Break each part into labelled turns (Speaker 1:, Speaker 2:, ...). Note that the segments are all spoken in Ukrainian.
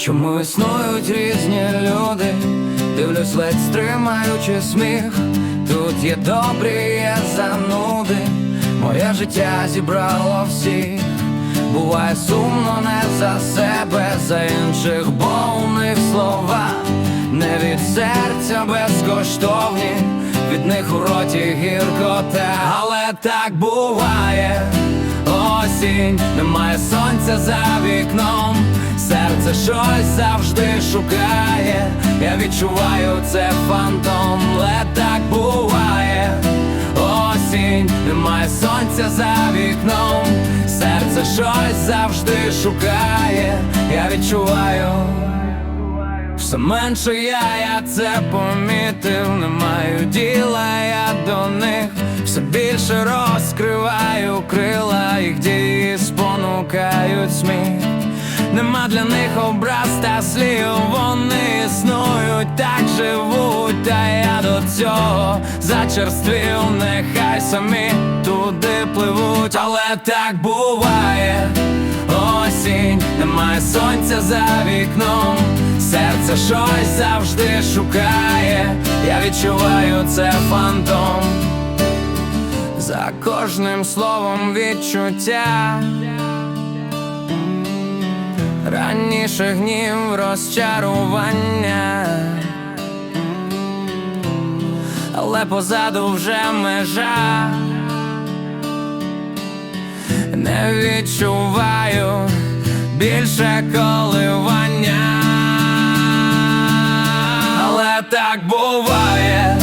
Speaker 1: Чому існують різні люди? Дивлюсь, ледь стримаючи сміх. Тут є добрі, є зануди. Моє життя зібрало всіх. Буває сумно не за себе, за інших, бо у них слова не від серця безкоштовні, від них у роті гіркота, але так буває. Осінь, немає сонця за вікном, серце щось завжди шукає. Я відчуваю це фантом, але так буває. Осінь, немає сонця за вікном, серце щось завжди шукає. Я відчуваю. Все менше я, я це помітив, не маю діла я до них, все більше розкриваю спонукають сміх. Нема для них образ та слів, вони існують, так живуть, та я до цього зачерствів, нехай самі туди пливуть, але так буває. Осінь, немає сонця за вікном, серце щось завжди шукає, я відчуваю це фантом. За кожним словом відчуття раніше гнів розчарування, але позаду вже межа. Не відчуваю більше коливання, але так буває.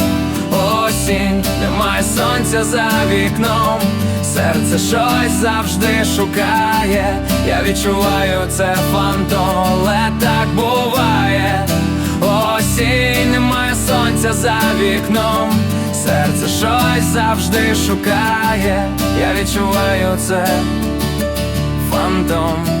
Speaker 1: Осінь, немає сонця за вікном, серце щось завжди шукає. Я відчуваю це фантом, але так буває. Осінь, немає сонця за вікном, серце щось завжди шукає. Я відчуваю це фантом.